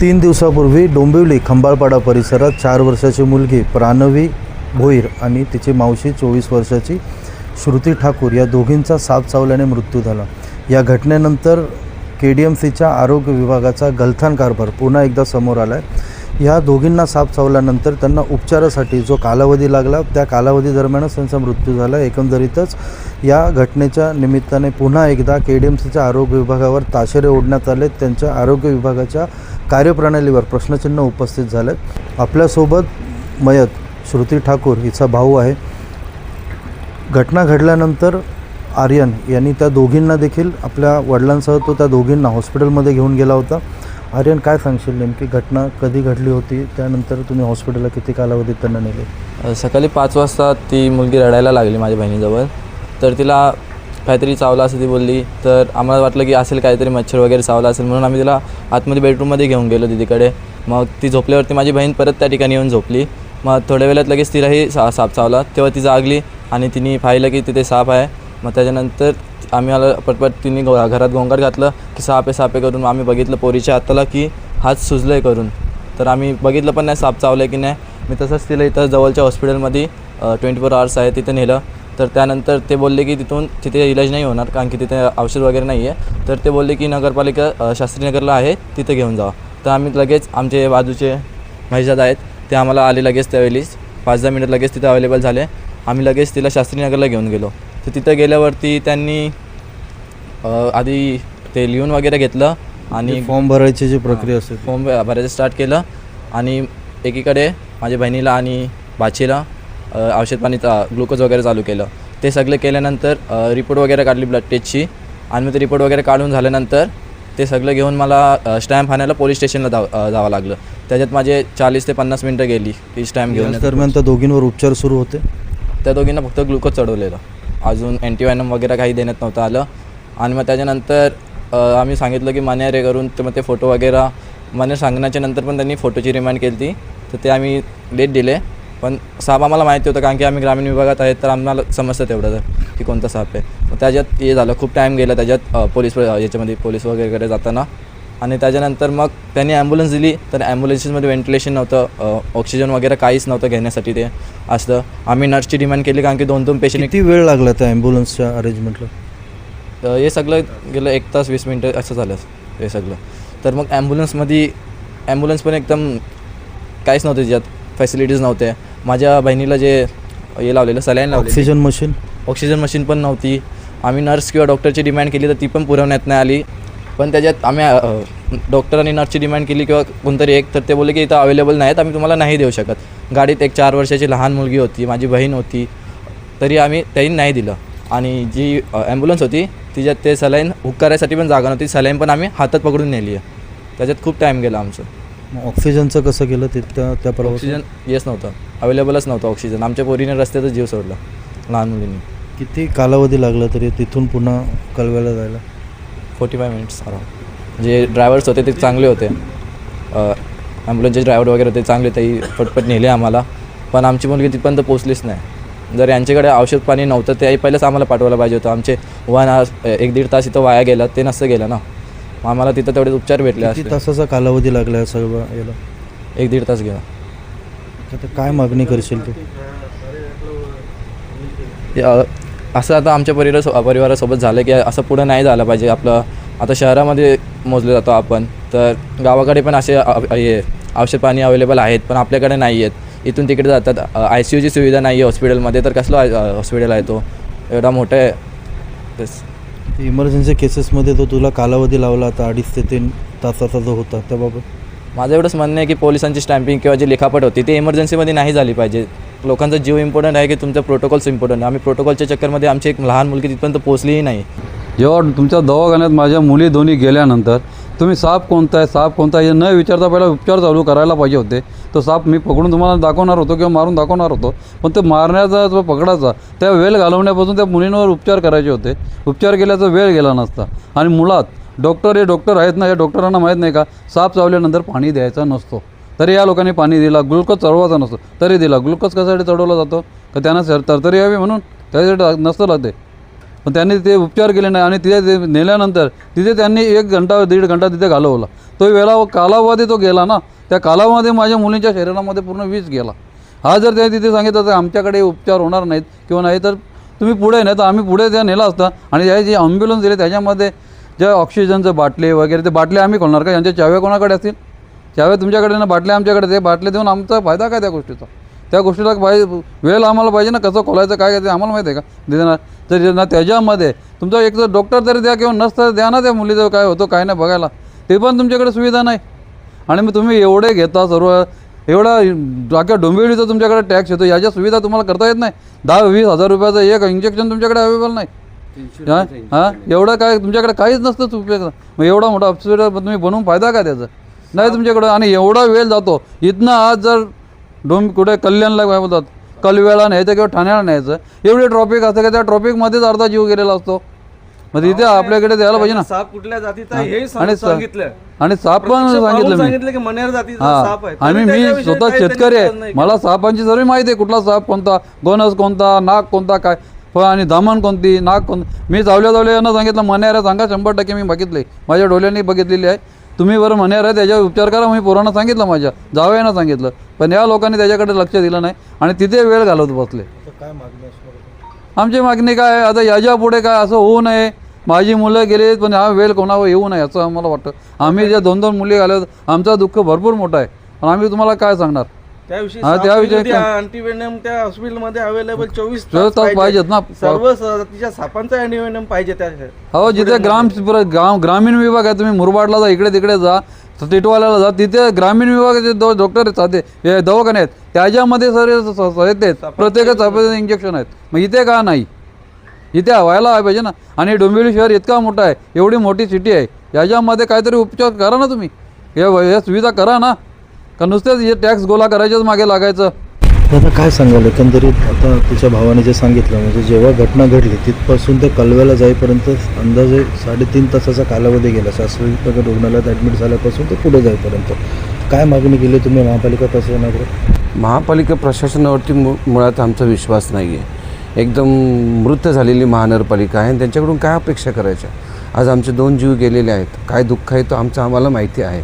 तीन दिवसापूर्वी डोंबिवली खंबाळपाडा परिसरात चार वर्षाची मुलगी प्राणवी भोईर आणि तिची मावशी चोवीस वर्षाची श्रुती ठाकूर या दोघींचा साप चावल्याने मृत्यू झाला. या घटनेनंतर के डी एम सीच्या आरोग्य विभागाचा गलथान कारभार पुन्हा एकदा समोर आला आहे ह्या दोघींना साप चावल्यानंतर त्यांना उपचारासाठी जो कालावधी लागला त्या कालावधी दरम्यानच त्यांचा मृत्यू झाला. एकंदरीतच या घटनेच्या निमित्ताने पुन्हा एकदा के डी एम सीच्या आरोग्य विभागावर ताशेरे ओढण्यात आले त्यांच्या आरोग्य विभागाच्या कार्यप्रणालीवर प्रश्नचिन्ह उपस्थित झाले आपल्यासोबत मयत श्रुती ठाकूर हिचा भाऊ आहे. घटना घडल्यानंतर आर्यन यांनी त्या दोघींना देखील आपल्या वडिलांसह तो त्या दोघींना हॉस्पिटलमध्ये घेऊन गेला होता. आर्यन काय सांगशील? नेमकी घटना कधी घडली होती? त्यानंतर तुम्ही हॉस्पिटलला किती कालावधीत त्यांना नेले? सकाळी पाच वाजता ती मुलगी रडायला लागली माझ्या बहिणीजवळ. तर तिला काहीतरी चावला असं ती बोलली. तर आम्हाला वाटलं की असेल काहीतरी मच्छर वगैरे चावला असेल म्हणून आम्ही तिला आतमध्ये बेडरूममध्ये घेऊन गेलो दीदीकडे. मग ती झोपल्यावरती माझी बहीण परत त्या ठिकाणी येऊन झोपली. मग थोड्या वेळात लगेच तिलाही सा साप चावला. तेव्हा ती जागली आणि तिने पाहिलं की तिथे साप आहे. मग त्याच्यानंतर आम्ही आला पटपट तिने घ- घरात गोंगाट घातलं की सापे सापे करून आम्ही बघितलं पोरीच्या हाताला की हात सुजलं आहे करून. तर आम्ही बघितलं पण नाही साप चावलं की नाही. मी तसंच तिला इथं जवळच्या हॉस्पिटलमध्ये ट्वेंटी फोर आवर्स आहे तिथे नेलं. तर त्यानंतर ते बोलले की तिथून तिथे इलाज नाही होणार कारण की तिथे औषध वगैरे नाही आहे तर ते बोलले की नगरपालिका शास्त्रीनगरला आहे तिथे घेऊन जावा. तर आम्ही लगेच आमचे बाजूचे महिजाद आहेत ते आम्हाला आले लगेच त्यावेळीच पाच दहा मिनिट लगेच तिथे अवेलेबल झाले. आम्ही लगेच तिला शास्त्रीनगरला घेऊन गेलो. तर तिथं गेल्यावरती त्यांनी आधी ते लिहून वगैरे घेतलं आणि फॉर्म भरायची जी प्रक्रिया असते. फॉर्म भरायचं स्टार्ट केलं आणि एकीकडे माझ्या बहिणीला आणि बाचीला औषध पाणी ग्लुकोज वगैरे चालू केलं. ते सगळे केल्यानंतर रिपोर्ट वगैरे काढली ब्लड टेस्टची आणि मग ते रिपोर्ट वगैरे काढून झाल्यानंतर ते सगळं घेऊन मला स्टॅम्प आणायला पोलीस स्टेशनला जाव जावं लागलं. त्याच्यात माझे चाळीस ते पन्नास मिनटं गेली ती स्टॅम्प घेऊन. दरम्यान त्या दोघींवर उपचार सुरू होते? त्या दोघींना फक्त ग्लुकोज चढवलेलं. अजून अँटीवायनम वगैरे काही देण्यात नव्हतं आलं. आणि मग त्याच्यानंतर आम्ही सांगितलं की मने रे करून तर मग ते फोटो वगैरे मने सांगण्याच्या नंतर पण त्यांनी फोटोची रिमाइंड केली ती तर ते आम्ही डेट दिले. पण साप आम्हाला माहिती होतं कारण की आम्ही ग्रामीण विभागात आहेत तर आम्हाला समजतं तेवढं तर की कोणता साप आहे. मग त्याच्यात हे झालं. खूप टाईम गेला त्याच्यात पोलीस याच्यामध्ये पोलीस वगैरे जाताना. आणि त्याच्यानंतर मग त्यांनी ॲम्ब्युलन्स दिली. तर ॲम्ब्युलन्सेसमध्ये व्हेंटिलेशन नव्हतं ऑक्सिजन वगैरे काहीच नव्हतं घेण्यासाठी ते असतं. आम्ही नर्सची डिमांड केली कारण की दोन दोन पेशंट किती वेळ लागला त्या ॲम्ब्युलन्सच्या अरेंजमेंटला तर हे सगळं गेलं एक तास वीस मिनटं असं झालं हे सगळं. तर मग ॲम्ब्युलन्समध्ये ॲम्ब्युलन्स पण एकदम काहीच नव्हतं त्याच्यात फॅसिलिटीज नव्हते. माझ्या बहिणीला जे हे लावलेलं सलाईन लावलेलं. ऑक्सिजन मशीन ऑक्सिजन मशीन पण नव्हती. आम्ही नर्स किंवा डॉक्टरची डिमांड केली तर ती पण पुरवण्यात नाही आली. पण त्याच्यात आम्ही डॉक्टर आणि नर्सची डिमांड केली किंवा कोणतरी एक तर ते बोलले की इथं अवेलेबल नाहीत आम्ही तुम्हाला नाही देऊ शकत. गाडीत एक चार वर्षाची लहान मुलगी होती माझी बहीण होती तरी आम्ही त्यांनी नाही दिलं. आणि जी ॲम्ब्युलन्स होती तिच्यात ते सलाईन हुक करायसाठी पण जागा नव्हती सलाईन पण आम्ही हातात पकडून नेली आहे. त्याच्यात खूप टाईम गेला आमचं. मग ऑक्सिजनचं कसं केलं ते त्या त्या प्रवास? ऑक्सिजन येस नव्हतं. अवेलेबलच नव्हतं ऑक्सिजन आमच्या पोरीने रस्त्यातच जीव सोडला लहान मुलींनी. किती कालावधी लागला तरी तिथून पुन्हा कलव्याला जायला? फोर्टी फाय मिनिट्स जे ड्रायव्हर्स होते ते चांगले होते. ॲम्ब्युलन्सचे ड्रायव्हर वगैरे होते चांगले तेही पटपट नेले आम्हाला. पण आमची मुलगी तिथपर्यंत पोचलीच नाही. जर यांच्याकडे औषध पाणी नव्हतं ते पहिलेच आम्हाला पाठवायला पाहिजे होतं. आमचे वन आवर एक दीड तास इथं वाया गेला ते नसतं गेलं ना. मग आम्हाला तिथं तेवढे उपचार भेटले किती तासाचा कालावधी लागला सगळं याला? एक दीड तास गेला. आता काय मागणी करशील तू? या- असं आता आमच्या परिवार परिवारासोबत झालं की असं पुढं नाही झालं पाहिजे. आपलं आता शहरामध्ये मोजलं जातो आपण. तर गावाकडे पण असे हे औषध पाणी अवेलेबल आहेत पण आपल्याकडे नाही आहेत. इथून तिकडे जातात. आय सी यूची सुविधा नाही आहे हॉस्पिटलमध्ये तर कसलं हॉस्पिटल आहे तो? एवढा मोठा आहे. तेच इमर्जन्सी केसेसमध्ये तो तुला कालावधी लावला आता अडीच ते तीन तासाचा जो होता त्याबाबत? माझं एवढंच म्हणणं आहे की पोलिसांची स्टॅम्पिंग किंवा जी लिखापट होती ती इमर्जन्सीमध्ये नाही झाली पाहिजे. लोकांचा जीव इम्पॉर्टंट आहे की तुमचं प्रोटोकॉल्स इम्पॉर्टंट आहे आम्ही प्रोटोकॉलच्या चक्करमध्ये आमची एक लहान मुलगी तिथपर्यंत पोहोचलीही नाही. जेव्हा तुमच्या दवाखान्यात माझ्या मुली दोन्ही गेल्यानंतर तुम्ही साप कोणता आहे? साप कोणता आहे? हे न विचारता पहिला उपचार चालू करायला पाहिजे होते. तो साप मी पकडून तुम्हाला दाखवणार होतो किंवा मारून दाखवणार होतो. पण ते मारण्याचा जो पकडायचा त्या वेळ घालवण्यापासून त्या मुलींवर उपचार करायचे होते. उपचार केल्याचा वेळ गेला नसता. आणि मुळात डॉक्टर हे डॉक्टर आहेत ना? या डॉक्टरांना माहीत नाही का? साप चावल्यानंतर पाणी द्यायचा नसतो. तरी या लोकांनी पाणी दिला ग्लुकोज चढवायचा नसतो तरी दिला. ग्लुकोज कशासाठी चढवला जातो? का त्यांना सर तरतरी यावी म्हणून? त्याच्यासाठी नसतं लागते. पण त्यांनी ते उपचार केले नाही आणि तिथे ते नेल्यानंतर तिथे त्यांनी एक घंटा दीड घंटा तिथे घालवला. तो वेळा कालावधी तो गेला ना त्या कालावधी माझ्या मुलींच्या शरीरामध्ये पूर्ण वीज गेला. हा जर त्या तिथे सांगितलं तर आमच्याकडे उपचार होणार नाहीत किंवा नाही तर तुम्ही पुढे नाही तर आम्ही पुढे त्या नेला असता आणि या जे ॲम्ब्युलन्स दिले त्याच्यामध्ये ज्या ऑक्सिजनचं बाटले वगैरे ते बाटले आम्ही खोलणार का? यांच्या चाव्या कोणाकडे असतील? चाव्या तुमच्याकडे ना बाटल्या आमच्याकडे ते बाटले देऊन आमचा फायदा काय त्या गोष्टीचा? त्या गोष्टीला पाहिजे वेळ आम्हाला पाहिजे ना कसं खोलायचं काय काय ते आम्हाला माहिती आहे का? देणार तर ना त्याच्यामध्ये तुमचा एक तर डॉक्टर तरी द्या किंवा नर्स तरी द्या ना त्या मुलीचं काय होतं काय नाही बघायला. ते पण तुमच्याकडे सुविधा नाही. आणि मग तुम्ही एवढे घेता सर्व एवढा अख्या डोंबिवलीचा तुमच्याकडे टॅक्स येतो याच्या सुविधा तुम्हाला करता येत नाही. दहा वीस हजार रुपयाचं एक इंजेक्शन तुमच्याकडे अवेलेबल नाही. हां? हां? एवढं काय तुमच्याकडे काहीच नसतं उपयोग. मग एवढा मोठा हॉस्पिटल तुम्ही बनवून फायदा काय त्याचा? नाही तुमच्याकडं. आणि एवढा वेळ जातो. इथनं आज जर डोंब कुठे कल्याणला बोलतात कलवेळा न्यायचं किंवा ठाण्याला न्यायचं. एवढी ट्रॉफिक असतं का त्या ट्रॉफिकमध्येच अर्धा जीव गेलेला असतो. मग तिथे आपल्याकडे द्यायला पाहिजे ना. साप कुठल्या जातीचा हे सांगितलं. आणि साप पण सांगितलं की मनेर जातीचा हा. साप आहे. आणि मी स्वतः शेतकरी आहे. मला सापांची सर्व माहिती आहे. कुठला साप कोणता गोनस कोणता नाग कोणता काय. आणि दामण कोणती नाग कोण मी चावल्या चावल्या यांना सांगितलं मण्यार सांगा शंभर टक्के मी बघितले माझ्या डोळ्यांनी बघितलेली आहे. तुम्ही बरं मण्यार आहे त्याच्यावर उपचार करा. मी पोरांना सांगितलं माझ्या. जावयानं सांगितलं. पण या लोकांनी त्याच्याकडे लक्ष दिलं नाही आणि तिथे वेळ घालवत बसले. काय मागणी आमची मागणी काय आता याच्यापुढे काय असं होऊ नये. माझी मुलं गेली पण हा वेळ कोणावर येऊ नये असं आम्हाला वाटतं. आम्ही ज्या दोन दोन मुली घालत आमचं दुःख भरपूर मोठं आहे. आणि आम्ही तुम्हाला काय सांगणार? त्याविषयी हा, त्याविषयी काय- अँटीवेनम त्या हॉस्पिटलमध्ये अवेलेबल चोवीस चोवीस तास पाहिजेत ना. सर्व जातीच्या सापांचा अँटीवेनम पाहिजे त्या हो जिथे ग्राम ग्राम ग्रामीण विभाग आहे तुम्ही मुरबाडला जा इकडे तिकडे जा तर टिटवाल्याला जा तिथे ग्रामीण विभागाचे दो डॉक्टर साधे हे दवाखाने आहेत. त्याच्यामध्ये सर स- स- इंजेक्शन आहेत. मग इथे का नाही? इथे व्हायला पाहिजे ना. आणि डोंबिवली शहर इतका मोठा आहे एवढी मोठी सिटी आहे. याच्यामध्ये काहीतरी उपचार करा ना तुम्ही. हे हे सुविधा करा ना. का नुसतेच हे टॅक्स गोळा करायच्याच मागे लागायचं. दादा काय सांगाल? एकंदरीत आता तिच्या भावाने जे सांगितलं म्हणजे जेव्हा घटना घडली तिथपासून ते कलव्याला जाईपर्यंत अंदाजे साडेतीन तासाचा कालावधी गेला. प्रकार रुग्णालयात ॲडमिट झाल्यापासून ते पुढे जाईपर्यंत. काय मागणी केली तुम्ही? महापालिका प्रशासनाकडे? महापालिका प्रशासनावरती मु मुळात आमचा विश्वास नाही आहे एकदम मृत झालेली महानगरपालिका आहे आणि त्यांच्याकडून काय अपेक्षा करायच्या? आज आमचे दोन जीव गेलेले आहेत. काय दुःख आहे तो आमचं आम्हाला माहिती आहे.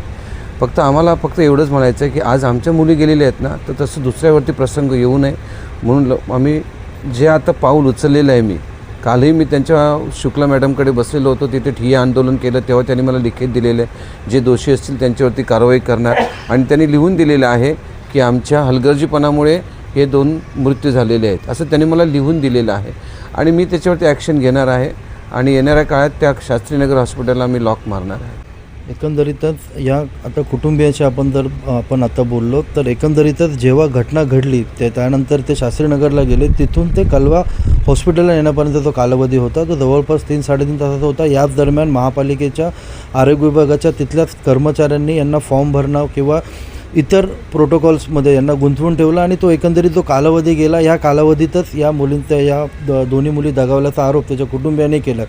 फक्त आम्हाला फक्त एवढंच म्हणायचं आहे की आज आमच्या मुली गेलेल्या आहेत ना तर तसं दुसऱ्यावरती प्रसंग येऊ नये. म्हणून ल- आम्ही जे आता पाऊल उचललेलं आहे मी कालही मी त्यांच्या शुक्ला मॅडमकडे बसलेलो होतो तिथे ठिय्या आंदोलन केलं तेव्हा त्यांनी मला लिखित दिलेलं आहे. जे दोषी असतील त्यांच्यावरती कारवाई करणार. आणि त्यांनी लिहून दिलेलं आहे की आमच्या हलगर्जीपणामुळे हे दोन मृत्यू झालेले आहेत. असं त्यांनी मला लिहून दिलेलं आहे. आणि मी त्याच्यावरती ॲक्शन घेणार आहे. आणि येणाऱ्या काळात त्या शास्त्रीनगर हॉस्पिटलला मी लॉक मारणार आहे. एकंदरीतच या आता कुटुंबियाशी आपण जर आपण आता बोललो तर एकंदरीतच जेव्हा घटना घडली ते त्यानंतर ते शास्त्रीनगरला गेले तिथून ते कलवा हॉस्पिटलला येण्यापर्यंत तो कालावधी होता. तो जवळपास तीन साडेतीन तासाचा होता. याच दरम्यान महापालिकेच्या आरोग्य विभागाच्या तिथल्याच कर्मचाऱ्यांनी यांना फॉर्म भरणं किंवा इतर प्रोटोकॉल्समध्ये यांना गुंतवून ठेवला आणि तो एकंदरीत जो कालावधी गेला या कालावधीतच या मुलींच्या या द दोन्ही मुली दगावल्याचा आरोप त्याच्या कुटुंबियाने केला.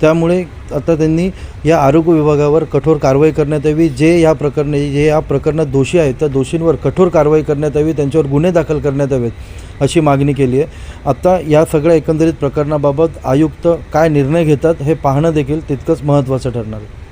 त्यामुळे आता त्यांनी या आरोग्य विभागावर कठोर कारवाई करण्यात यावी. जे या प्रकरणी जे या प्रकरणात दोषी आहेत त्या दोषींवर कठोर कारवाई करण्यात यावी त्यांच्यावर गुन्हे दाखल करण्यात यावेत अशी मागणी केली आहे. आता या सगळ्या एकंदरीत प्रकरणाबाबत आयुक्त काय निर्णय घेतात हे पाहणं देखील तितकंच महत्त्वाचं ठरणार आहे.